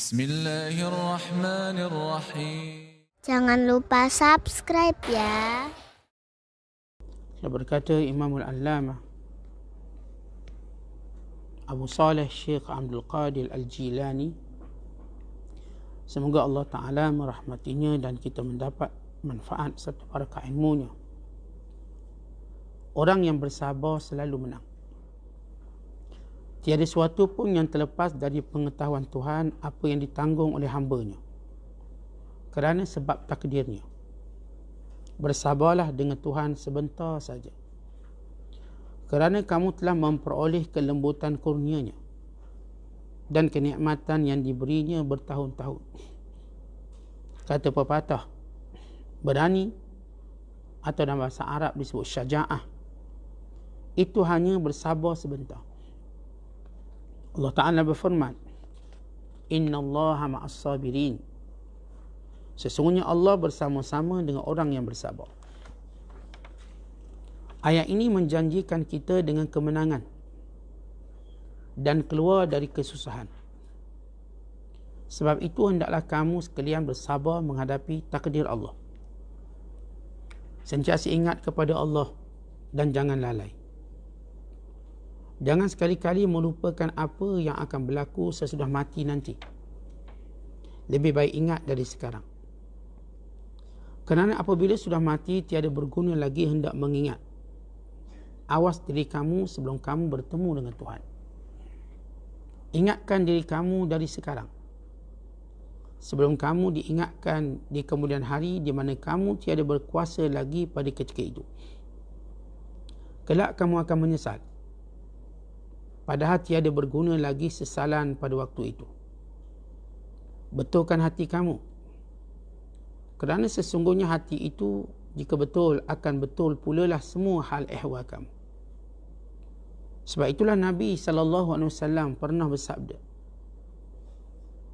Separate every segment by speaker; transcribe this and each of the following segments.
Speaker 1: Bismillahirrahmanirrahim.
Speaker 2: Jangan lupa subscribe ya.
Speaker 3: Dia berkata Imamul Allamah Abu Saleh Syekh Abdul Qadir Al-Jilani Semoga Allah Ta'ala merahmatinya dan kita mendapat manfaat serta barakah ilmunya. Orang yang bersabar selalu menang. Tiada sesuatu pun yang terlepas dari pengetahuan Tuhan apa yang ditanggung oleh hambanya. Kerana sebab takdirnya. Bersabarlah dengan Tuhan sebentar saja. Kerana kamu telah memperoleh kelembutan kurnianya dan kenikmatan yang diberinya bertahun-tahun. Kata pepatah, berani atau dalam bahasa Arab disebut syaja'ah. Itu hanya bersabar sebentar. Allah Ta'ala berfirman, Inna Allah ma'as sabirin. Sesungguhnya Allah bersama-sama dengan orang yang bersabar. Ayat ini menjanjikan kita dengan kemenangan dan keluar dari kesusahan. Sebab itu hendaklah kamu sekalian bersabar menghadapi takdir Allah. Sentiasa ingat kepada Allah dan jangan lalai. Jangan sekali-kali melupakan apa yang akan berlaku sesudah mati nanti. Lebih baik ingat dari sekarang. Kerana apabila sudah mati tiada berguna lagi hendak mengingat. Awas diri kamu sebelum kamu bertemu dengan Tuhan. Ingatkan diri kamu dari sekarang. Sebelum kamu diingatkan di kemudian hari di mana kamu tiada berkuasa lagi pada ketika itu. Kelak kamu akan menyesal. Padahal tiada berguna lagi sesalan pada waktu itu. Betulkan hati kamu. Kerana sesungguhnya hati itu jika betul akan betul pula lah semua hal ehwal kamu. Sebab itulah Nabi wasallam pernah bersabda.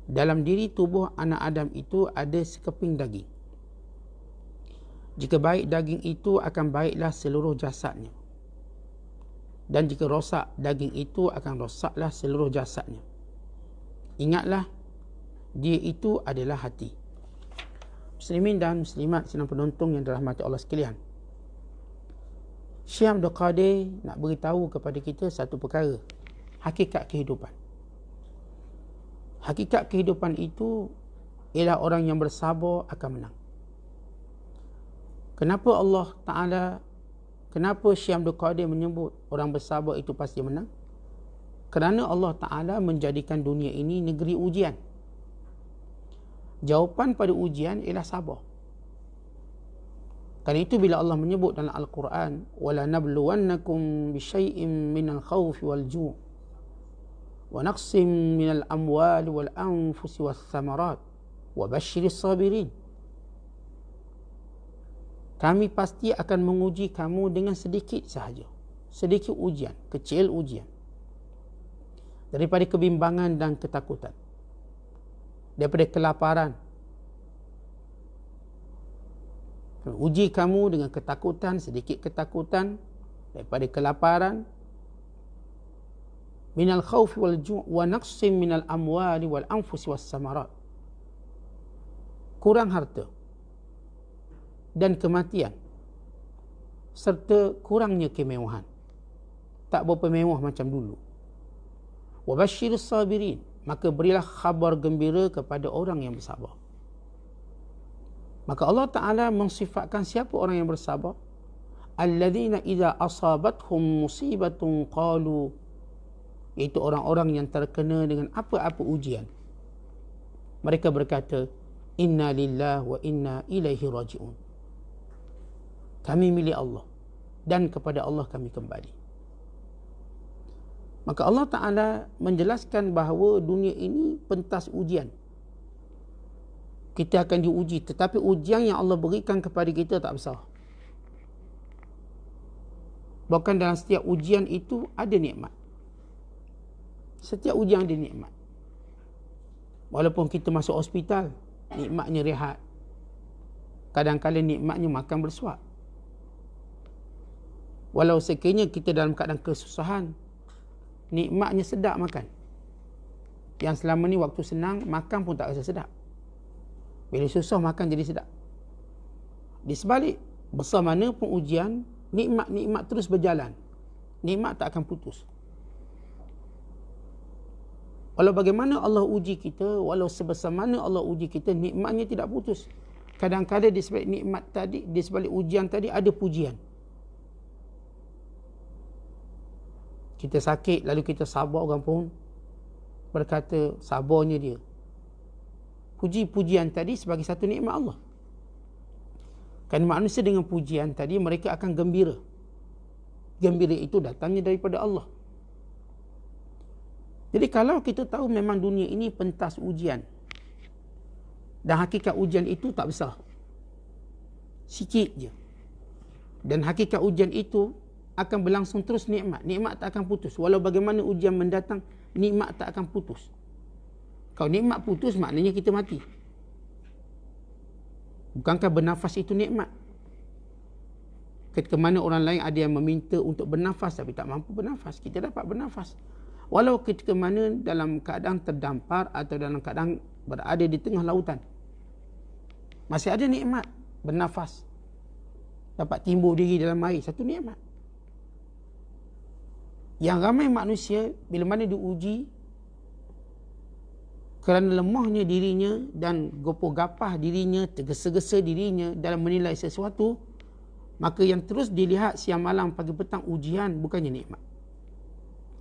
Speaker 3: Dalam diri tubuh anak Adam itu ada sekeping daging. Jika baik daging itu akan baiklah seluruh jasadnya. Dan jika rosak daging itu akan rosaklah seluruh jasadnya. Ingatlah dia itu adalah hati. Muslimin dan muslimat senang penonton yang dirahmati Allah sekalian. Syekh Abdul Qadir nak beritahu kepada kita satu perkara. Hakikat kehidupan. Hakikat kehidupan itu ialah orang yang bersabar akan menang. Kenapa Allah Ta'ala, kenapa Abdul Qadir menyebut orang bersabar itu pasti menang? Kerana Allah Ta'ala menjadikan dunia ini negeri ujian. Jawapan pada ujian ialah sabar. Karena itu bila Allah menyebut dalam Al-Quran, "Wala nabluwannakum bisyai'in minal khawfi wal ju' wa naqsim minal amwali wal anfusi was thamarat wa basyiris sabirin." Kami pasti akan menguji kamu dengan sedikit sahaja. Sedikit ujian, kecil ujian. Daripada kebimbangan dan ketakutan. Daripada kelaparan, uji kamu dengan ketakutan, sedikit ketakutan daripada kelaparan minal khawf wal ju' wa naqsim minal amwali wal anfus was samarat kurang harta dan kematian serta kurangnya kemewahan tak berapa mewah macam dulu wa basyirus sabirin maka berilah khabar gembira kepada orang yang bersabar Maka Allah Ta'ala mensifatkan siapa orang yang bersabar? Alladzina idza asabathum musibatun qalu itu orang-orang yang terkena dengan apa-apa ujian. Mereka berkata, Inna lillah wa inna ilaihi raji'un. Kami milik Allah dan kepada Allah kami kembali. Maka Allah Ta'ala menjelaskan bahawa dunia ini pentas ujian. Kita akan diuji tetapi ujian yang Allah berikan kepada kita tak besar. Bahkan dalam setiap ujian itu ada nikmat. Setiap ujian ada nikmat. Walaupun kita masuk hospital nikmatnya rehat. Kadang-kadang nikmatnya makan bersuap walau sekiranya kita dalam keadaan kesusahan nikmatnya sedap makan Yang selama ni waktu senang, makan pun tak rasa sedap. Bila susah, makan jadi sedap. Di sebalik, besar mana pun ujian, nikmat-nikmat terus berjalan. Nikmat tak akan putus. Walau bagaimana Allah uji kita, walau sebesar mana Allah uji kita, nikmatnya tidak putus. Kadang-kadang di sebalik nikmat tadi, di sebalik ujian tadi ada pujian. Kita sakit lalu kita sabar orang pun berkata sabarnya dia. Puji-pujian tadi sebagai satu nikmat Allah. Kan manusia dengan pujian tadi mereka akan gembira. Gembira itu datangnya daripada Allah. Jadi kalau kita tahu memang dunia ini pentas ujian dan hakikat ujian itu tak besar. Sikit je. Dan hakikat ujian itu akan berlangsung terus nikmat. Nikmat tak akan putus. Walau bagaimana ujian mendatang, nikmat tak akan putus. Kalau nikmat putus, maknanya kita mati. Bukankah bernafas itu nikmat? Ketika mana orang lain ada yang meminta untuk bernafas tapi tak mampu bernafas. Kita dapat bernafas. Walau ketika mana dalam keadaan terdampar atau dalam keadaan berada di tengah lautan. Masih ada nikmat bernafas. Dapat timbul diri dalam air. Satu nikmat. Yang ramai manusia bila mana diuji kerana lemahnya dirinya dan gopoh gapah dirinya, tergesa-gesa dirinya dalam menilai sesuatu, maka yang terus dilihat siang malam pagi petang ujian bukannya nikmat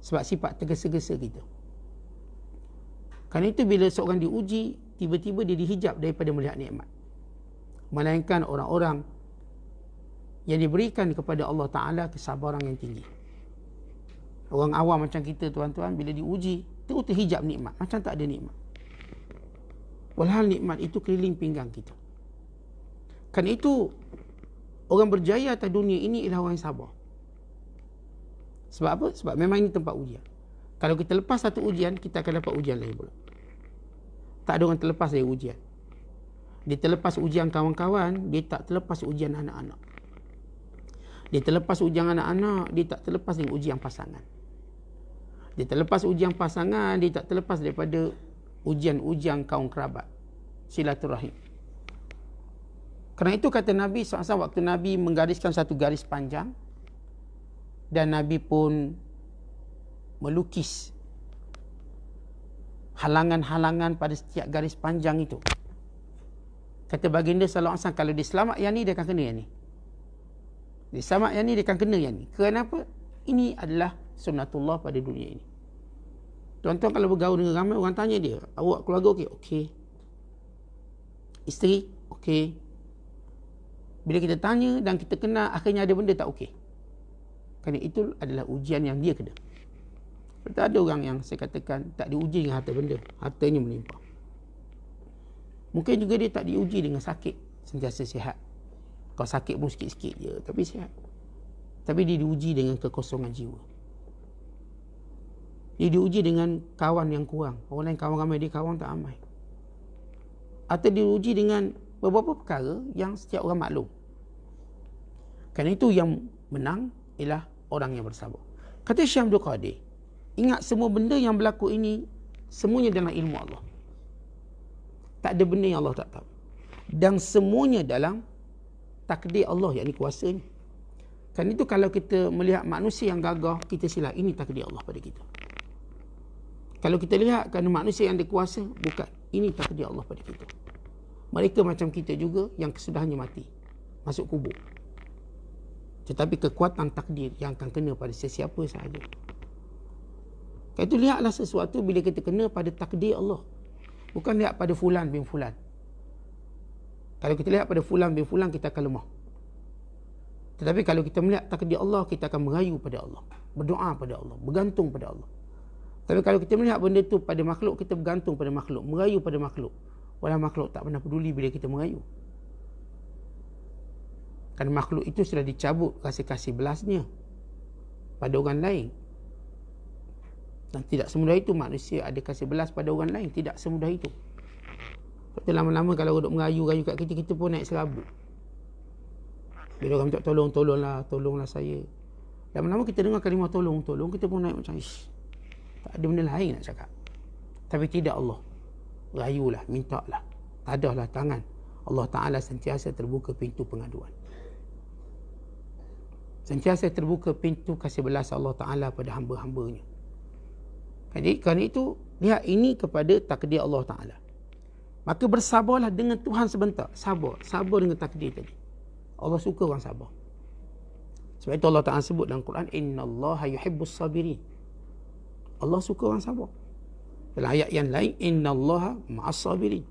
Speaker 3: sebab sifat tergesa-gesa kita. Kerana itu bila seorang diuji, tiba-tiba dia dihijab daripada melihat nikmat. Melainkan orang-orang yang diberikan kepada Allah Ta'ala kesabaran yang tinggi. Orang awam macam kita tuan-tuan, bila diuji, terus terhijab nikmat. Macam tak ada nikmat. Walhal nikmat itu keliling pinggang kita. Kerana itu, orang berjaya atas dunia ini ialah orang yang sabar. Sebab apa? Sebab memang ini tempat ujian. Kalau kita lepas satu ujian, kita akan dapat ujian lain pula. Tak ada orang terlepas dari ujian. Dia terlepas ujian kawan-kawan, dia tak terlepas ujian anak-anak. Dia terlepas ujian anak-anak, dia tak terlepas dengan ujian pasangan. Dia terlepas ujian pasangan, dia tak terlepas daripada ujian-ujian kaum kerabat. Silaturahim. Kerana itu kata Nabi SAW waktu Nabi menggariskan satu garis panjang, dan Nabi pun melukis halangan-halangan pada setiap garis panjang itu. Kata baginda alaihi kalau dia selamat yang ni dia akan kena yang ni. Dia selamat yang ni dia akan kena yang ni. Kenapa? Ini adalah sunnatullah pada dunia ini. Tuan-tuan kalau bergaul dengan ramai orang tanya dia, awak keluarga okey? Okey. Isteri? Okey. Bila kita tanya dan kita kenal akhirnya ada benda tak okey. Kerana itu adalah ujian yang dia kena. Seperti ada orang yang saya katakan tak diuji dengan harta benda. Hartanya melimpah. Mungkin juga dia tak diuji dengan sakit. Sentiasa sihat. Kalau sakit pun sikit-sikit je. Tapi sihat. Tapi dia diuji dengan kekosongan jiwa. Dia diuji dengan kawan yang kurang. Orang lain kawan ramai, dia kawan tak ramai. Atau diuji dengan beberapa perkara yang setiap orang maklum. Kerana itu yang menang ialah orang yang bersabar. Kata Syekh Abdul Qadir, ingat semua benda yang berlaku ini semuanya dalam ilmu Allah. Tak ada benda yang Allah tak tahu. Dan semuanya dalam takdir Allah yang kuasanya. Kan itu kalau kita melihat manusia yang gagah, kita silap ini takdir Allah pada kita. Kalau kita lihat kerana manusia yang dikuasa, bukan. Ini takdir Allah pada kita. Mereka macam kita juga yang kesudahannya mati. Masuk kubur. Tetapi kekuatan takdir yang akan kena pada sesiapa sahaja. Kata itu lihatlah sesuatu bila kita kena pada takdir Allah. Bukan lihat pada fulan bin fulan. Kalau kita lihat pada fulan bin fulan, kita akan lemah. Tetapi kalau kita melihat takdir Allah, kita akan merayu pada Allah. Berdoa pada Allah. Bergantung pada Allah. Tapi kalau kita melihat benda itu pada makhluk, kita bergantung pada makhluk. Merayu pada makhluk. Walau makhluk tak pernah peduli bila kita merayu. Kerana makhluk itu sudah dicabut kasih-kasih belasnya pada orang lain. Dan tidak semudah itu manusia ada kasih belas pada orang lain. Tidak semudah itu. Lepas lama-lama kalau duduk merayu-rayu kat kita, kita pun naik serabut. Bila orang minta tolong, tolonglah, tolonglah saya. Lama-lama kita dengar kalimah tolong, tolong, kita pun naik macam, ish, tak ada benda lain nak cakap. Tapi tidak Allah. Rayulah, mintalah. Adahlah tangan. Allah Ta'ala sentiasa terbuka pintu pengaduan. Sentiasa terbuka pintu kasih belas Allah Ta'ala pada hamba-hambanya. Jadi kerana itu, lihat ini kepada takdir Allah Ta'ala. Maka bersabarlah dengan Tuhan sebentar. Sabar. Sabar dengan takdir tadi. Allah suka orang sabar. Sebab itu Allah Ta'ala sebut dalam Quran, Inna Allah yuhibbus sabirin. Allah suka orang sabar. Dalam ayat yang lain, Inna Allah ma'as sabirin.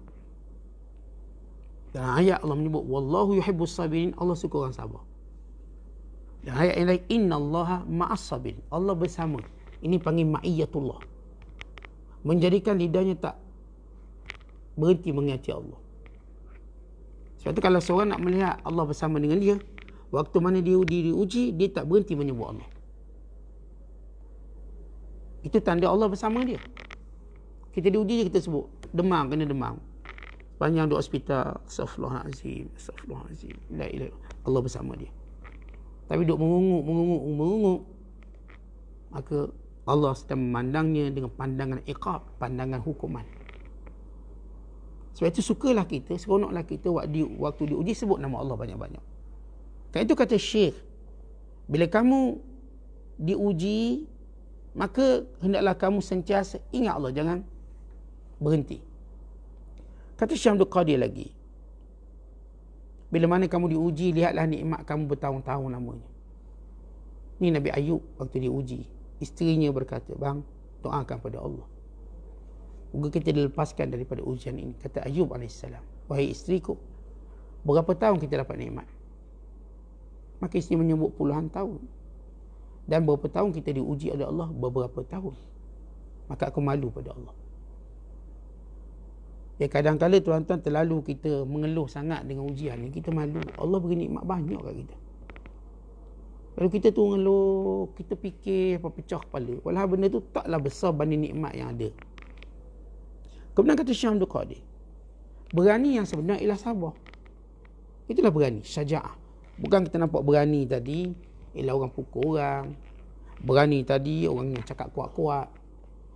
Speaker 3: Dalam ayat Allah menyebut, Wallahu yuhibbus sabirin. Allah suka orang sabar. Dalam ayat yang lain, Inna Allah ma'as sabirin. Allah bersama. Ini panggil ma'iyatullah. Menjadikan lidahnya tak berhenti mengingati Allah. Sebab itu kalau seorang nak melihat Allah bersama dengan dia, Waktu mana dia di, diuji, dia tak berhenti menyebut Allah. Itu tanda Allah bersama dia. Kita diuji, kita sebut. Demam, kena demam. Banyak duduk hospital. Astaghfirullahaladzim. Astaghfirullahaladzim. La ilaha Allah bersama dia. Tapi duduk mengunguk, mengunguk, mengunguk. Maka Allah sedang memandangnya dengan pandangan iqab, pandangan hukuman. Sebab itu sukalah kita, seronoklah kita waktu diuji sebut nama Allah banyak-banyak. Kan itu kata Syekh. Bila kamu diuji, maka hendaklah kamu sentiasa ingat Allah. Jangan berhenti. Kata Syekh Abdul Qadir lagi. Bila mana kamu diuji, lihatlah nikmat kamu bertahun-tahun namanya. Ini Nabi Ayub waktu diuji. Isterinya berkata, bang, doakan pada Allah. Moga kita dilepaskan daripada ujian ini. Kata Ayub AS. Wahai isteriku, berapa tahun kita dapat nikmat? Maka isteri menyebut puluhan tahun. Dan beberapa tahun kita diuji oleh Allah beberapa tahun. Maka aku malu pada Allah. Ya kadang-kadang tuan-tuan terlalu kita mengeluh sangat dengan ujian ni. Kita malu. Allah beri nikmat banyak kat kita. Kalau kita tu mengeluh, kita fikir apa pecah kepala. Walau benda tu taklah besar banding nikmat yang ada. Kemudian kata Syah Abdul Qadir. Berani yang sebenarnya ialah sabar. Itulah berani. Syaja'ah. Bukan kita nampak berani tadi Ialah orang pukul orang. Berani tadi orang yang cakap kuat-kuat.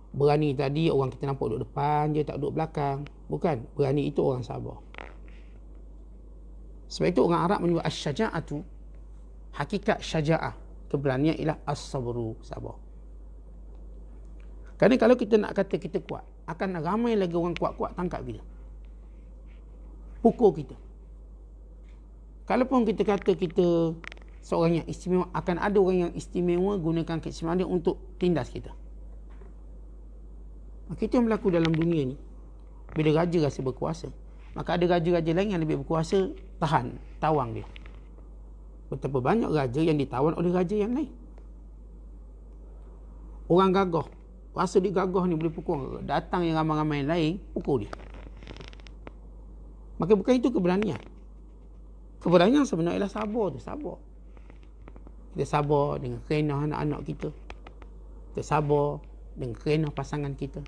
Speaker 3: Berani tadi orang kita nampak duduk depan je tak duduk belakang. Bukan, berani itu orang sabar. Sebab itu orang Arab menyebut as-syaja'atu Hakikat syaja'ah Keberanian ialah as-sabru, sabar. Kerana kalau kita nak kata kita kuat Akan ramai lagi orang kuat-kuat tangkap kita. Pukul kita. Kalaupun kita kata kita seorang yang istimewa, akan ada orang yang istimewa gunakan keistimewaan dia untuk tindas kita. Maka itu yang berlaku dalam dunia ni. Bila raja rasa berkuasa, maka ada raja-raja lain yang lebih berkuasa tahan, tawang dia. Betapa banyak raja yang ditawan oleh raja yang lain. Orang gagah. Rasa dia gagah ni boleh pukul. Datang yang ramai-ramai lain, pukul dia. Maka bukan itu keberanian. Keberanian sebenarnya ialah sabar tu, sabar. Kita sabar dengan kerana anak-anak kita. Kita sabar dengan kerana pasangan kita.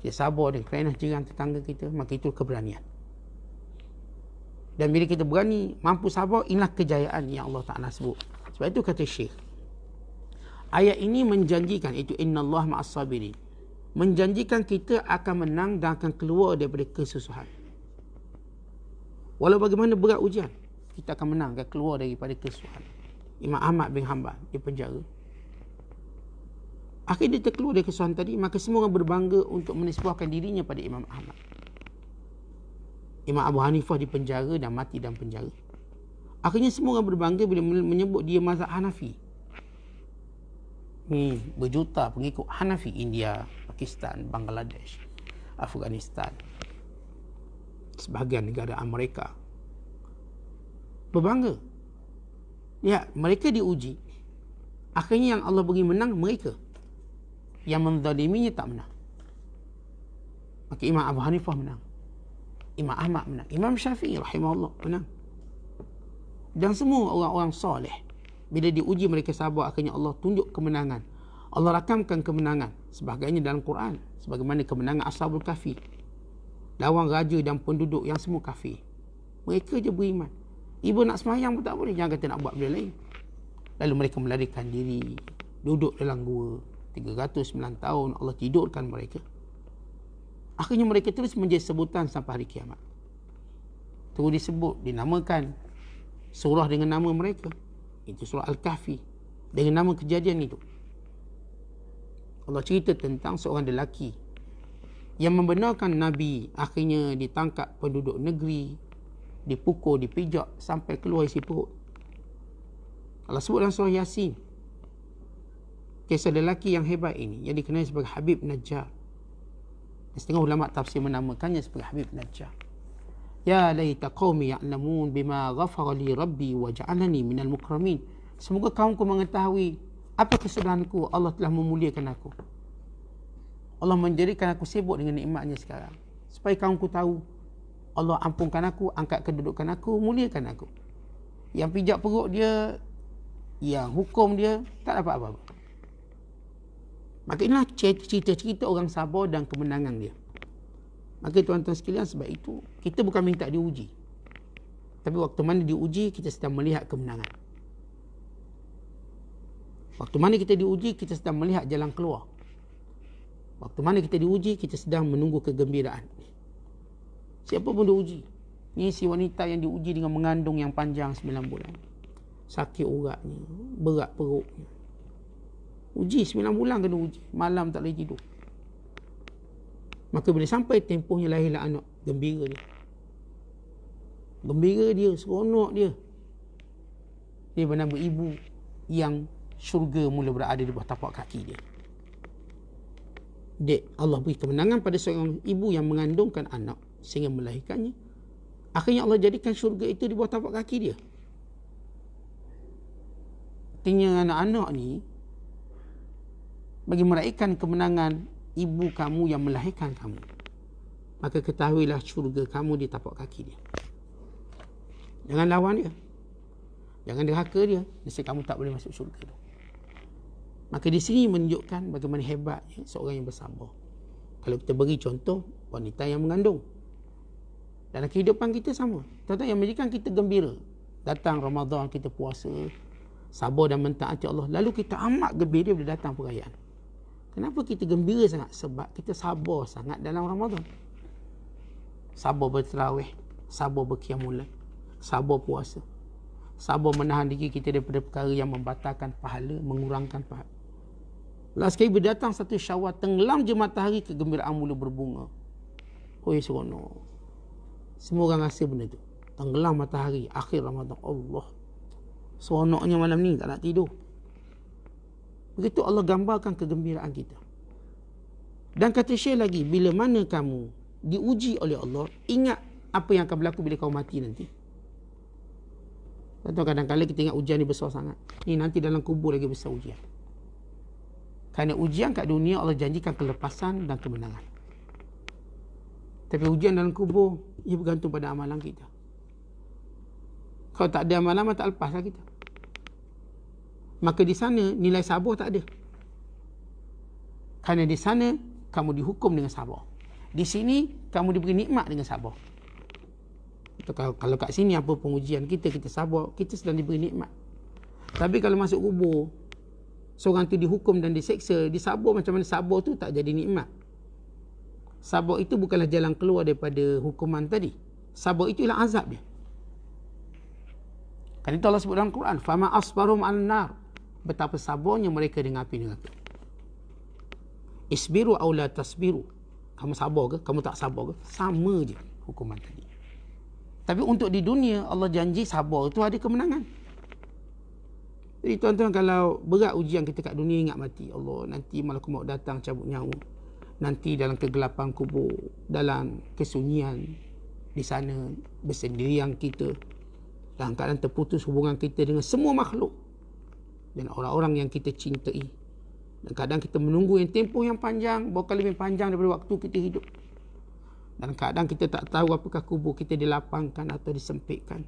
Speaker 3: Kita sabar dengan kerana jiran tetangga kita. Maka itu keberanian. Dan bila kita berani, mampu sabar, inilah kejayaan yang Allah Ta'ala sebut. Sebab itu kata Syekh. Ayat ini menjanjikan, itu Inna Allah ma'as sabirin. Menjanjikan kita akan menang dan akan keluar daripada kesusahan. Walau bagaimana berat ujian kita akan menang akan keluar daripada kesusahan. Imam Ahmad bin Hanbal di penjara. Akhirnya dia terkeluar dari kesusahan tadi, maka semua orang berbangga untuk menisbahkan dirinya pada Imam Ahmad. Imam Abu Hanifah di penjara dan mati dalam penjara. Akhirnya semua orang berbangga bila menyebut dia mazhab Hanafi. Ni berjuta pengikut Hanafi India, Pakistan, Bangladesh, Afghanistan. Sebahagian negara Amerika berbangga. Ya, mereka diuji. Akhirnya yang Allah bagi menang mereka. Yang menzaliminya tak menang. Maka Imam Abu Hanifah menang. Imam Ahmad menang. Imam Syafi'i rahimahullah menang. Dan semua orang-orang soleh. Bila diuji mereka sabar, akhirnya Allah tunjuk kemenangan. Allah rakamkan kemenangan. Sebagainya dalam Quran. Sebagaimana kemenangan Ashabul Kafi. Lawan raja dan penduduk yang semua kafir. Mereka je beriman. Ibu nak semayang pun tak boleh. Jangan kata nak buat benda lain. Lalu mereka melarikan diri. Duduk dalam gua. 309 tahun Allah tidurkan mereka. Akhirnya mereka terus menjadi sebutan sampai hari kiamat. Terus disebut, dinamakan surah dengan nama mereka. Itu surah Al-Kahfi. Dengan nama kejadian itu. Allah cerita tentang seorang lelaki yang membenarkan Nabi akhirnya ditangkap penduduk negeri, dipukul, dipijak sampai keluar isi perut. Allah sebut dalam surah Yasin. Kisah lelaki yang hebat ini yang dikenali sebagai Habib Najjar. Setengah ulama tafsir menamakannya sebagai Habib Najjar. Ya laita qaumi ya'lamun bima ghafara li rabbi wa ja'alani minal mukramin. Semoga kaumku mengetahui apa kesalahanku Allah telah memuliakan aku. Allah menjadikan aku sibuk dengan nikmatnya sekarang. Supaya kaumku tahu Allah ampunkan aku, angkat kedudukan aku, muliakan aku. Yang pijak perut dia, yang hukum dia, tak dapat apa-apa. Maka inilah cerita-cerita orang sabar dan kemenangan dia. Maka tuan-tuan sekalian sebab itu, kita bukan minta diuji. Tapi waktu mana diuji, kita sedang melihat kemenangan. Waktu mana kita diuji, kita sedang melihat jalan keluar. Waktu mana kita diuji, kita sedang menunggu kegembiraan. Siapa pun diuji. Ini si wanita yang diuji dengan mengandung yang panjang 9 bulan. Sakit uratnya, berat perutnya. Uji 9 bulan kena uji. Malam tak boleh tidur. Maka bila sampai tempohnya lahirlah anak, gembira dia. Gembira dia, seronok dia. Dia bernama ibu yang syurga mula berada di bawah tapak kaki dia. Dek, Allah beri kemenangan pada seorang ibu yang mengandungkan anak sehingga melahirkannya. Akhirnya Allah jadikan syurga itu di bawah tapak kaki dia. Artinya anak-anak ni bagi meraihkan kemenangan ibu kamu yang melahirkan kamu. Maka ketahuilah syurga kamu di tapak kaki dia. Jangan lawan dia. Jangan derhaka dia. Mesti kamu tak boleh masuk syurga tu. Maka di sini menunjukkan bagaimana hebatnya seorang yang bersabar. Kalau kita beri contoh wanita yang mengandung. Dalam kehidupan kita sama. Tuan-tuan yang menjadikan kita gembira. Datang Ramadan kita puasa. Sabar dan mentaati Allah. Lalu kita amat gembira bila datang perayaan. Kenapa kita gembira sangat? Sebab kita sabar sangat dalam Ramadan. Sabar berterawih. Sabar berkiamulan. Sabar puasa. Sabar menahan diri kita daripada perkara yang membatalkan pahala, mengurangkan pahala. Last sekali berdatang satu syawal tenggelam je matahari kegembiraan mula berbunga. Oi seronok. Semua orang rasa benda tu. Tenggelam matahari akhir Ramadan. Allah. Seronoknya malam ni tak nak tidur. Begitu Allah gambarkan kegembiraan kita. Dan kata Syekh lagi, bila mana kamu diuji oleh Allah, ingat apa yang akan berlaku bila kau mati nanti. Tentu kadang-kadang kita ingat ujian ni besar sangat. Ni nanti dalam kubur lagi besar ujian. Kerana ujian kat dunia Allah janjikan kelepasan dan kemenangan. Tapi ujian dalam kubur, ia bergantung pada amalan kita. Kalau tak ada amalan, tak lepaslah kita. Maka di sana, nilai sabar tak ada. Kerana di sana, kamu dihukum dengan sabar. Di sini, kamu diberi nikmat dengan sabar. Kalau, kalau kat sini apa pengujian kita, kita sabar, kita sedang diberi nikmat. Tapi kalau masuk kubur, seorang tu dihukum dan diseksa, disabar macam mana sabar tu tak jadi nikmat. Sabar itu bukanlah jalan keluar daripada hukuman tadi. Sabar itu ialah azab dia. Kan itu Allah sebut dalam Quran, "Fama asbarum an-nar." Betapa sabarnya mereka dengan api neraka. Isbiru aw la tasbiru. Kamu sabar ke? Kamu tak sabar ke? Sama je hukuman tadi. Tapi untuk di dunia Allah janji sabar itu ada kemenangan. Jadi tuan-tuan kalau berat ujian kita kat dunia ingat mati. Allah nanti malah aku mau datang cabut nyawa. Nanti dalam kegelapan kubur, dalam kesunyian di sana bersendirian kita dalam keadaan terputus hubungan kita dengan semua makhluk dan orang-orang yang kita cintai. Dan kadang kita menunggu yang tempoh yang panjang, bahkan lebih panjang daripada waktu kita hidup. Dan kadang kita tak tahu apakah kubur kita dilapangkan atau disempitkan.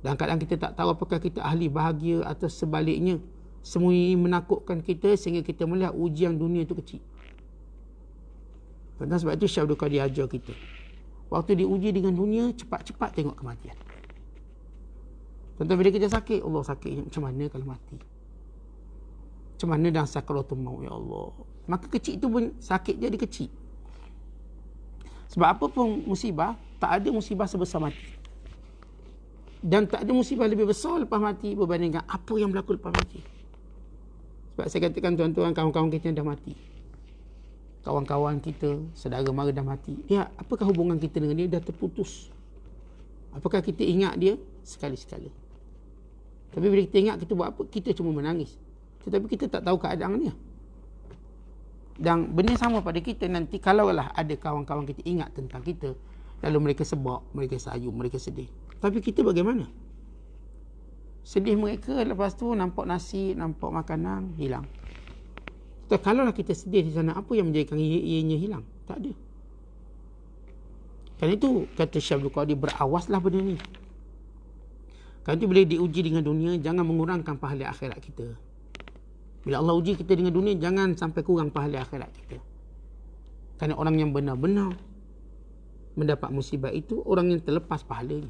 Speaker 3: Dan kadang kita tak tahu apakah kita ahli bahagia atau sebaliknya. Semua ini menakutkan kita sehingga kita melihat ujian dunia itu kecil. Dan sebab itu Syekh Abdul Qadir ajar kita. Waktu diuji dengan dunia, cepat-cepat tengok kematian. Tentu bila kita sakit, Allah sakit. Macam mana kalau mati? Macam mana dah sakaratul maut, ya Allah? Maka kecil itu pun sakit jadi kecil. Sebab apa pun musibah, tak ada musibah sebesar mati. Dan tak ada musibah lebih besar lepas mati berbandingkan apa yang berlaku lepas mati. Sebab saya katakan tuan-tuan, kawan-kawan kita dah mati. Kawan-kawan kita, saudara mara dah mati. Dia, apakah hubungan kita dengan dia dah terputus. Apakah kita ingat dia? Sekali-sekala. Tapi bila kita ingat kita buat apa, kita cuma menangis. Tetapi kita tak tahu keadaan dia. Dan benda sama pada kita nanti kalaulah ada kawan-kawan kita ingat tentang kita lalu mereka sebab, mereka sayu, mereka sedih. Tapi kita bagaimana? Sedih mereka lepas tu nampak nasi, nampak makanan hilang. So, kalaulah kita sedih di sana apa yang menjadikan ianya hilang? Tak ada. Kan itu kata Syekh Abdul Qadir berawaslah benda ni. Kan itu bila diuji dengan dunia jangan mengurangkan pahala akhirat kita. Bila Allah uji kita dengan dunia, jangan sampai kurang pahala akhirat kita. Kerana orang yang benar-benar mendapat musibah itu, orang yang terlepas pahalanya.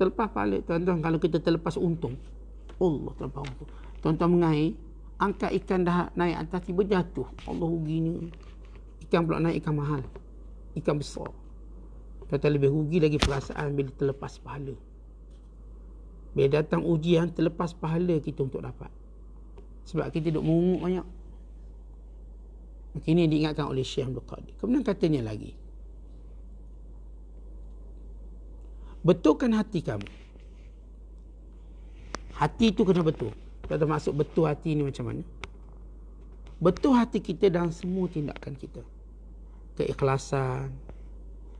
Speaker 3: Terlepas pahala, tuan-tuan, kalau kita terlepas untung, Allah terlepas untung. Tuan-tuan mengair, angkat ikan dah naik atas, tiba jatuh. Allah ruginya. Ikan pula naik ikan mahal. Ikan besar. Tuan-tuan lebih rugi lagi perasaan bila terlepas pahala. Bila datang ujian, terlepas pahala kita untuk dapat. Sebab kita duduk mengumuk banyak. Ini diingatkan oleh Syekh Abdul Qadir. Kemudian katanya lagi. Betulkan hati kamu. Hati itu kena betul. Kita masuk betul hati ini macam mana? Betul hati kita dalam semua tindakan kita. Keikhlasan,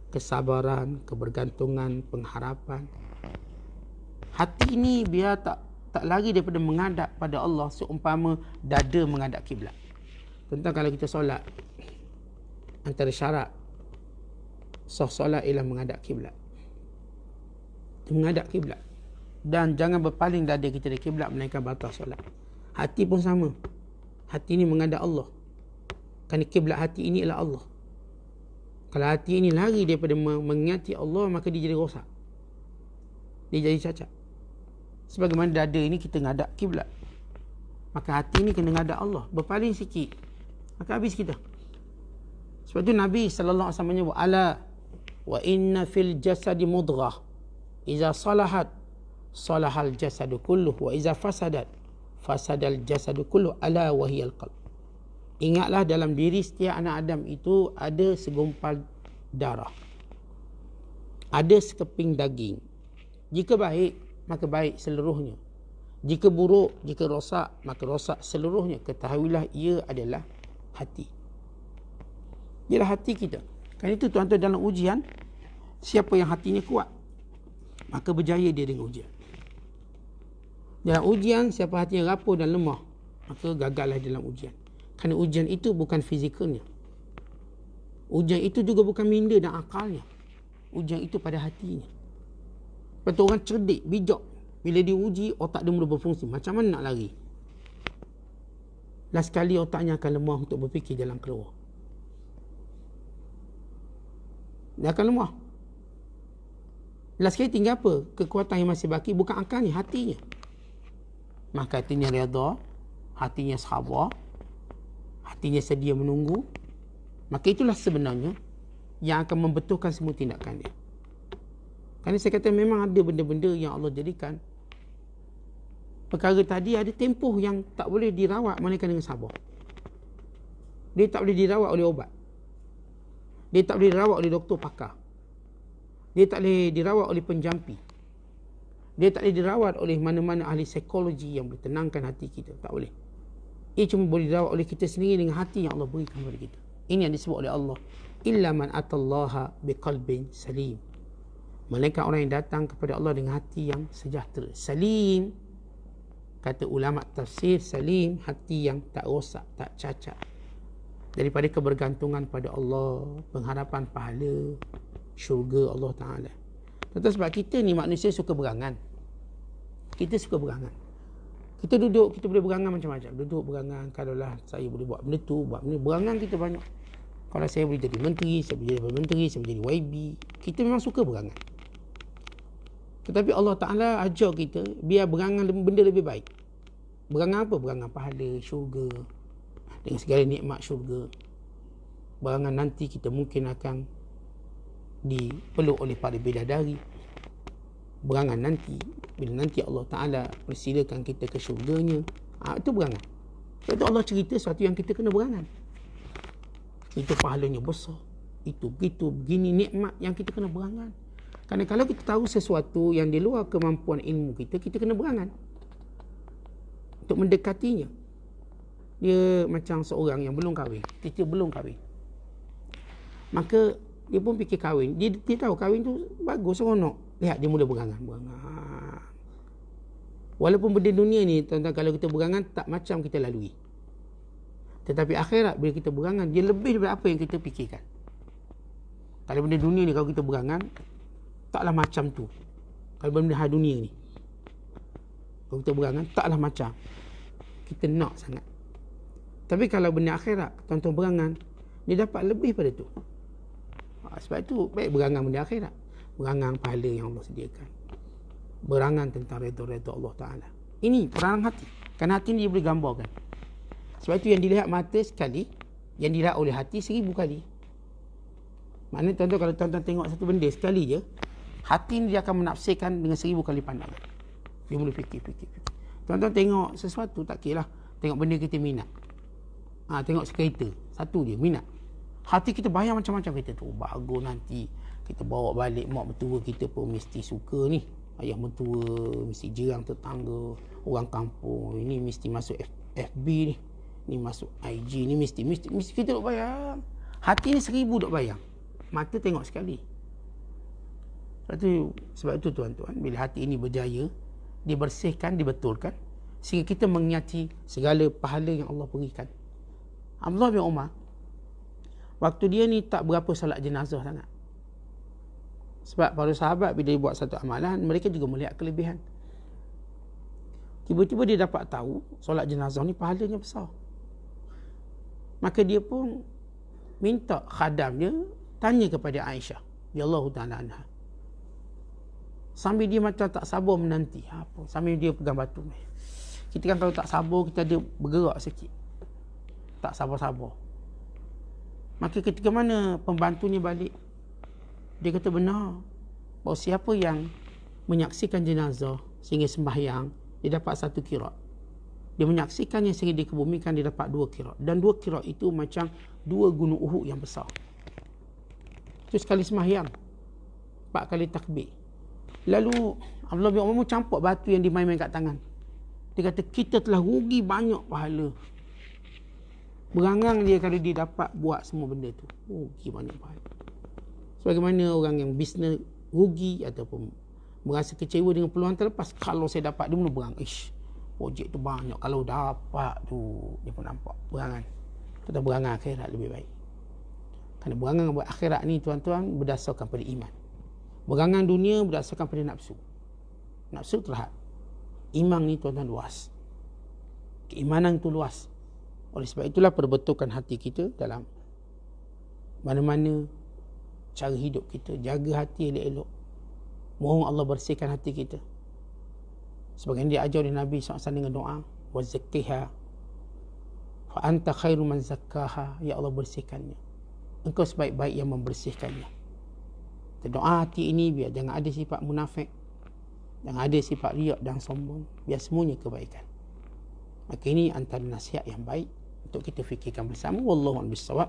Speaker 3: kesabaran, kebergantungan, pengharapan. Hati ini biar tak tak lari daripada menghadap pada Allah seumpama dada menghadap kiblat. Tentang kalau kita solat antara syarat sah solat ialah menghadap kiblat. Menghadap kiblat. Dan jangan berpaling dada kita dari kiblat melainkan batal solat. Hati pun sama. Hati ini menghadap Allah. Kerana kiblat hati ini ialah Allah. Kalau hati ini lari daripada mengingati Allah maka dia jadi rosak. Dia jadi cacat sebagaimana dada ini kita ngadap kiblat maka hati ini kena ngadap Allah berpaling sikit maka habis kita sebab tu Nabi sallallahu alaihi wasallam menyebut ala wa inna fil jasadi mudghah iza salahat salahal jasadu kulluh wa iza fasadat fasadal jasadu kulluh ala wa hiyal qalb ingatlah dalam diri setiap anak Adam itu ada segumpal darah ada sekeping daging jika baik maka baik seluruhnya. Jika buruk, jika rosak, maka rosak seluruhnya. Ketahuilah ia adalah hati. Ialah hati kita. Kan itu tuan-tuan dalam ujian, siapa yang hatinya kuat, maka berjaya dia dengan ujian. Dalam ujian, siapa hatinya rapuh dan lemah, maka gagallah dalam ujian. Kerana ujian itu bukan fizikalnya. Ujian itu juga bukan minda dan akalnya. Ujian itu pada hatinya. Lepas orang cerdik, bijak. Bila diuji, otak dia mula berfungsi. Macam mana nak lari? Last sekali otaknya akan lemah untuk berfikir jalan keluar. Dia akan lemah. Last sekali tinggal apa? Kekuatan yang masih baki bukan akalnya, hatinya. Maka hatinya redha, hatinya sabar, hatinya sedia menunggu. Maka itulah sebenarnya yang akan membetulkan semua tindakan dia. Kerana saya kata memang ada benda-benda yang Allah jadikan. Perkara tadi ada tempoh yang tak boleh dirawat melainkan dengan sabar. Dia tak boleh dirawat oleh obat. Dia tak boleh dirawat oleh doktor pakar. Dia tak boleh dirawat oleh penjampi. Dia tak boleh dirawat oleh mana-mana ahli psikologi yang boleh tenangkan hati kita. Tak boleh. Ia cuma boleh dirawat oleh kita sendiri dengan hati yang Allah berikan kepada kita. Ini yang disebut oleh Allah. Illa man atallaha biqalbin salim. Melainkan orang yang datang kepada Allah dengan hati yang sejahtera. Salim. Kata ulama tafsir, salim hati yang tak rosak, tak cacat. Daripada kebergantungan pada Allah, pengharapan pahala, syurga Allah Ta'ala. Tentu sebab kita ni manusia suka berangan. Kita suka berangan. Kita duduk, kita boleh berangan macam-macam. Duduk berangan, kalaulah saya boleh buat benda tu, buat benda. Berangan kita banyak. Kalau saya boleh jadi menteri, saya boleh jadi menteri, saya boleh jadi YB. Kita memang suka berangan. Tetapi Allah Ta'ala ajar kita biar berangan benda lebih baik. Berangan apa? Berangan pahala, syurga. Dengan segala nikmat syurga. berangan nanti kita mungkin akan dipeluk oleh para bidadari berangan nanti bila nanti Allah Ta'ala persilakan kita ke syurganya ha, itu berangan. Itu Allah cerita sesuatu yang kita kena berangan. Itu pahalanya besar. Itu begitu begini nikmat yang kita kena berangan. Kerana kalau kita tahu sesuatu yang di luar kemampuan ilmu kita kita kena berangan. Untuk mendekatinya. Dia macam seorang yang belum kahwin. Kita belum kahwin. Maka dia pun fikir kahwin. Dia, dia tahu kahwin tu bagus seronok lihat dia mula berangan berangan. Walaupun benda dunia ni tuan-tuan kalau kita berangan tak macam kita lalui. Tetapi akhirat bila kita berangan dia lebih daripada apa yang kita fikirkan. Kalau benda dunia ni kalau kita berangan taklah macam tu. Kalau benda hal dunia ni kalau kita berangan taklah macam. Kita nak sangat. Tapi kalau benda akhirat tuan-tuan berangan dia dapat lebih pada tu. Ha, sebab itu baik berangan benda akhirat. Berangan pahala yang Allah sediakan. Berangan tentang redha-redha Allah Ta'ala. Ini perangan hati. Kerana hati ni dia boleh gambarkan. Sebab itu yang dilihat mata sekali, yang dilihat oleh hati seribu kali. Maknanya tuan-tuan kalau tuan-tuan tengok satu benda sekali je, hati ni dia akan menafsirkan dengan seribu kali pandangan. Dia boleh fikir-fikir. Tuan-tuan tengok sesuatu, tak kira lah. Tengok benda kita minat. Ha, tengok sekereta, satu je, minat hati kita bayang macam-macam kita tu bagus nanti kita bawa balik mak mertua kita pun mesti suka ni. Ayah mertua mesti jerang tetangga orang kampung. Ini mesti masuk F, FB ni. Ni masuk IG ni mesti mesti mesti kita duk bayang hati ni seribu duk bayang mata tengok sekali. Sebab tu sebab tu tuan-tuan bila hati ini berjaya dibersihkan dibetulkan sehingga kita mengingati segala pahala yang Allah berikan. Abdullah bin Umar waktu dia ni tak berapa salat jenazah sangat. Sebab para sahabat bila dia buat satu amalan, mereka juga melihat kelebihan. Tiba-tiba dia dapat tahu solat jenazah ni pahalanya besar. Maka dia pun minta khadamnya tanya kepada Aisyah. Ya Allah Ta'ala anha. Sambil dia macam tak sabar menanti. Apa? Sambil dia pegang batu. Kita kan kalau tak sabar, kita ada bergerak sikit. Tak sabar-sabar. Maka ketika mana pembantunya balik Dia kata benar. Bahawa siapa yang menyaksikan jenazah Sehingga sembahyang Dia dapat satu kirat. Dia menyaksikannya sehingga dikebumikan Dia dapat dua kirat. Dan dua kirat itu macam Dua gunung uhuk yang besar. Itu sekali sembahyang. Empat kali takbir. Lalu Abdullah bin Umar campur batu yang dimain-main kat tangan. Dia kata kita telah rugi banyak pahala. Berangang dia kalau dia dapat buat semua benda tu. Rugi banyak pahala. Sebagaimana orang yang bisnes rugi ataupun merasa kecewa dengan peluang terlepas. Kalau saya dapat, dia mula berang. Ish, projek tu banyak. Kalau dapat tu, dia pun nampak. Berangan. Tetap berangan akhirat lebih baik. Kerana berangan buat akhirat ni tuan-tuan berdasarkan pada iman. Berangan dunia berdasarkan pada nafsu. Nafsu terhad. Iman ni tuan-tuan luas. Keimanan tu luas. Oleh sebab itulah perbetulkan hati kita dalam mana-mana cara hidup kita. Jaga hati elok-elok. Mohon Allah bersihkan hati kita. Sebagai yang diajar oleh Nabi SAW dengan doa. Wa zakkiha. Fa anta khairu man zakkaha. Ya Allah bersihkannya. Engkau sebaik-baik yang membersihkannya. Doa hati ini biar jangan ada sifat munafik. Jangan ada sifat riak dan sombong. Biar semuanya kebaikan. Maka ini antara nasihat yang baik untuk kita fikirkan bersama wallahu a'lam bissawab